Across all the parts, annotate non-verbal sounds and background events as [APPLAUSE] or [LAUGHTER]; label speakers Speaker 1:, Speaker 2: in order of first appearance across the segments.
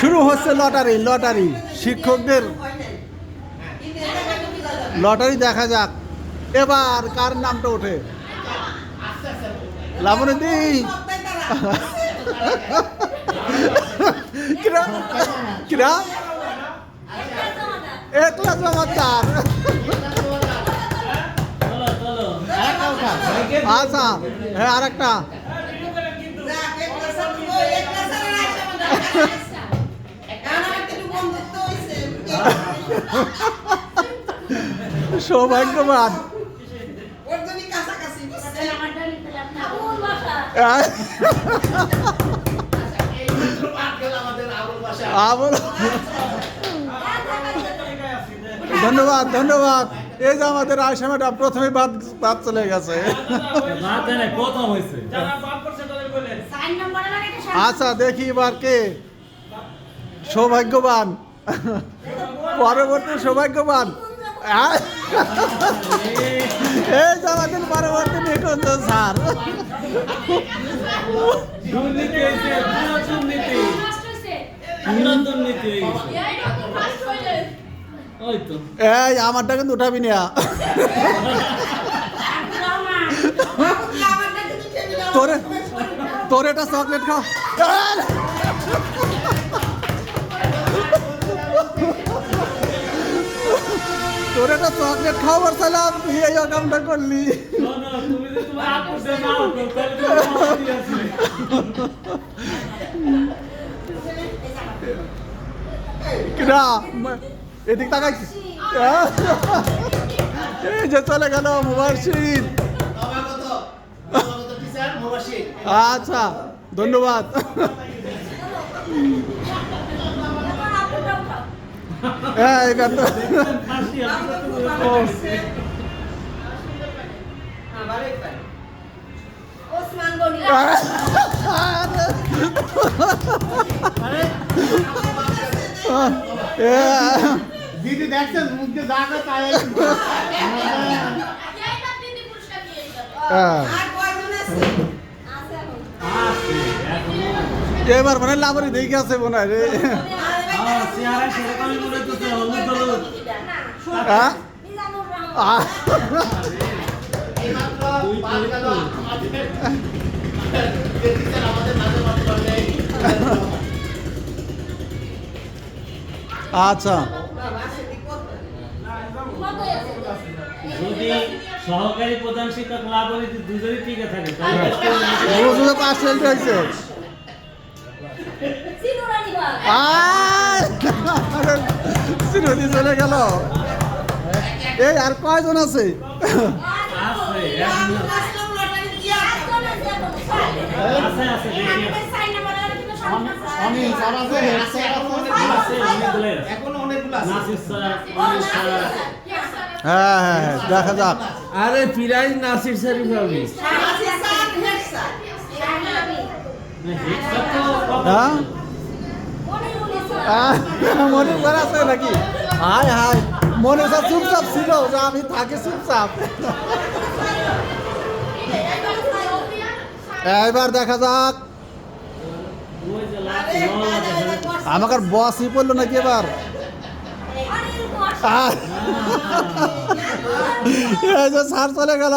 Speaker 1: শুরু হচ্ছে lottery lottery. শিক্ষকদের লটারি দেখা যাক। এবার কার নামটা ওঠে? লাবণী কিরা কিরা? একলা চমৎকার আচ্ছা হ্যাঁ আরেকটা। সৌভাগ্যবান। ধন্যবাদ ধন্যবাদ। এই যে আমাদের ম্যাডাম, প্রথমে বাদ বাদ চলে গেছে। আচ্ছা দেখি এবার কে। সৌভাগ্যবান। পরবর্তী সৌভাগ্যবান। আহ! এই যে আমাদের পরবর্তী নিকুঞ্জ স্যার। এই আমারটা কিন্তু উঠাবি না। তোরে তোর এটা চকলেট খাও। তোর এটা চকলেট খাওয়ার চাইলাম তুই এই কামটা করলি।
Speaker 2: শোনো, তুমি যে তোমার আপুকে নাও তো, তাহলে তোমার মামাতি আছে।
Speaker 1: কিনা এদিক তাকাইছিস? এই যে চলে গেল আচ্ছা ধন্যবাদ। হ্যাঁ এবার তো
Speaker 2: হাসি আসছে তো
Speaker 1: ও,
Speaker 3: ওসমান গনিয়া
Speaker 1: এ,
Speaker 4: দিদি দেখছেন মুখ দিয়ে জায়গা তাই
Speaker 1: হ্যাঁ।
Speaker 3: আর কয়জন আছে আছে এখন
Speaker 2: আছে, এখনও।
Speaker 1: এবার মানে লাভরি দেখে আছে মনে হয় রে আচ্ছা।
Speaker 2: যদি সহকারী প্রধান শিক্ষক লাভ হলে দুজনই টিকে থাকে
Speaker 1: পার্সেন্ট হয়েছে! চিরদিন চলে গেল। এই আর কয়জন আছে? হ্যাঁ হ্যাঁ হ্যাঁ দেখা যাক।
Speaker 5: আরে প্রাইজ নাসির
Speaker 2: তো কত?
Speaker 1: হ্যাঁ? মনে করা আছে নাকি? হাই হাই মনে সব চুপচাপ ছিল যে আমি থাকি চুপচাপ। এবার দেখা যাক। আমাকে বসই পড়ল নাকি এবার? এই যে স্যার চলে গেল।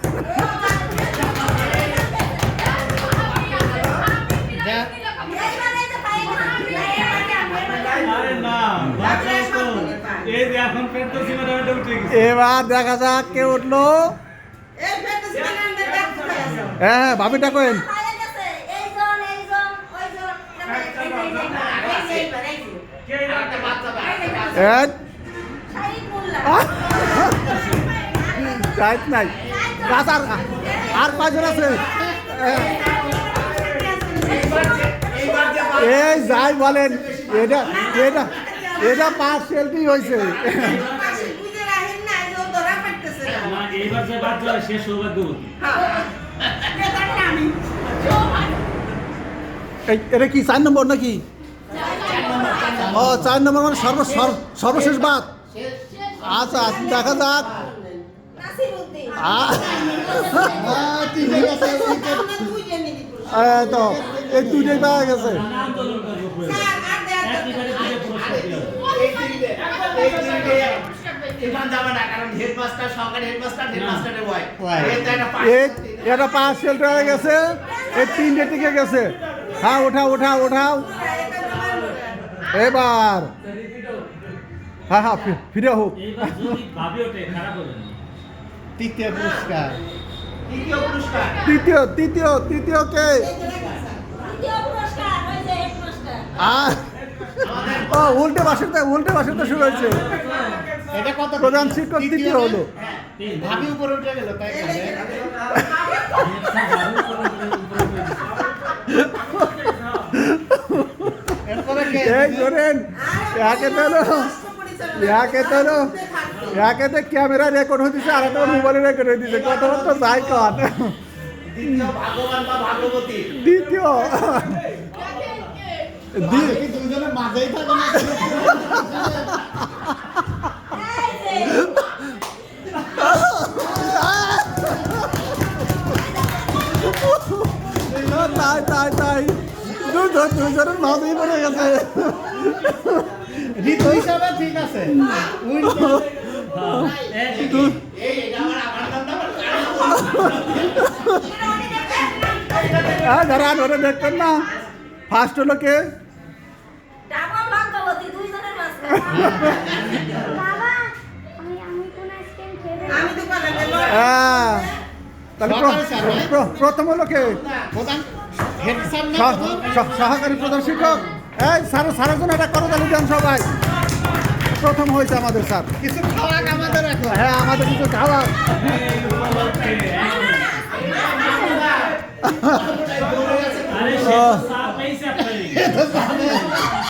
Speaker 1: এবার দেখা যাক কে উঠল। হ্যাঁ হ্যাঁ [LAUGHS] নাই। আর আর পাঁচজন আছে। এই যাই বলেন এটা এটা এটা পাঁচ সেলফি হয়েছে এটা কি চার নম্বর নাকি? ও চার নম্বর মানে সর্ব সর্ব- সর্বশেষ বাদ। আচ্ছা দেখা যাক। তো। এই দুইটাই পাওয়া গেছে। এটা পাঁচ হয়ে গেছে এই তিনটে টিকে গেছে। হ্যাঁ ওঠাও ওঠাও ওঠাও। এবার। হ্যাঁ হ্যাঁ ফি- ফিরে হোক।
Speaker 4: তৃতীয় পুরস্কার
Speaker 6: তৃতীয় পুরস্কার।
Speaker 1: তৃতীয় তৃতীয় তৃতীয় কে? ও উল্টে বাসেতে উল্টে বাসেতে শুরু হয়েছে।
Speaker 4: এটা কত?
Speaker 1: প্রধান শিক্ষক তৃতীয় হলো।
Speaker 2: তিন
Speaker 4: ভাবি উপরে উঠে গেল তাই না? এরপরে কে?
Speaker 1: এই ধরেন একে তো হলো তো হলো তো ক্যামেরা রেকর্ড হইতেছে আর একটা মোবাইলে রেকর্ড হইতেছে কত তো যাই কর?
Speaker 6: দ্বিতীয় ভাগ্যবান বা ভাগ্যবতী
Speaker 1: দ্বিতীয়। দি-
Speaker 4: কি দুইজনের মাঝেই থাকে না।
Speaker 1: তাই তাই তাই। দুজনের মাঝেই পড়ে গেছে।
Speaker 4: ঋতু হিসাবে ঠিক আছে।
Speaker 1: হ্যাঁ দাঁড়ান ওরা দেখতেন না ফার্স্ট হলো কে হ্যাঁ
Speaker 4: হ্যাঁ?
Speaker 1: প্রথম হলো কে সহকারী প্রধান শিক্ষক এই স্যার স্যারের জন্য একটা করো তাহলে দেন সবাই প্রথম হয়েছে আমাদের স্যার
Speaker 4: কিছু খাওয়াক আমাদের
Speaker 1: হ্যাঁ আমাদের কিছু খাওয়া [LAUGHS]
Speaker 2: এই [LAUGHS]